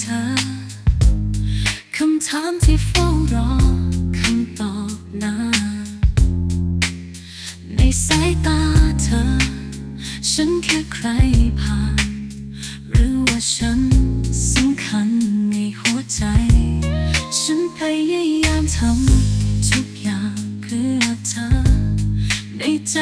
เธอ คำถามที่เฝ้ารอคำตอบนานในสายตาเธอ ฉันแค่ใครผ่าน หรือว่าฉันสำคัญในหัวใจ ฉันพยายามทำทุกอย่างเพื่อเธอ ในใจ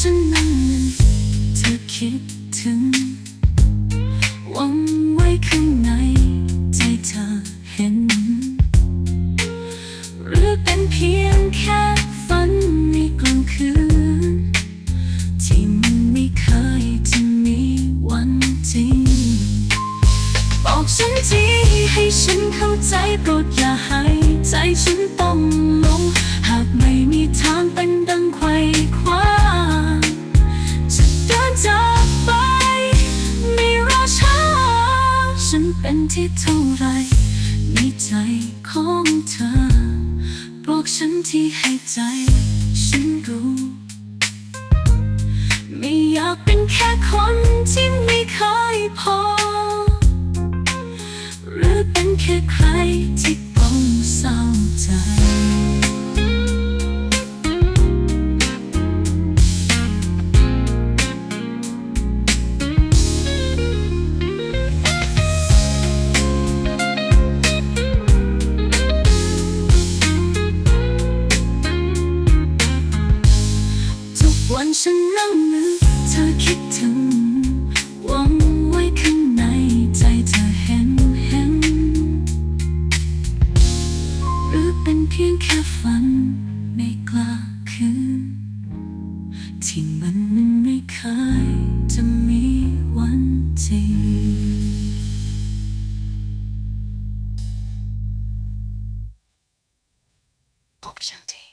ฉันนั่งนึกเธอคิดถึงหวังไว้ข้างในใจเธอเห็น หรือเป็นเพียงแค่ฝันในกลางคืน ที่มันไม่เคยจะมีวันจริง บอกฉันทีให้ฉันเข้าใจโปรดอย่าให้ใจฉันต้องลง เป็นที่เท่าไรในใจของเธอ บอกฉันที่ให้ใจ ฉันรู้ ไม่อยากเป็นแค่คนที่ไม่เคยพอ หรือเป็นแค่ใครที่ ฉันนั่งนึกเธอคิดถึงวังไวข้างในใจเธอเห็นเห็น หรือเป็นเพียงแค่ฝันไม่กล้าคืนที่มันไม่เคยจะมีวันจริง不想听。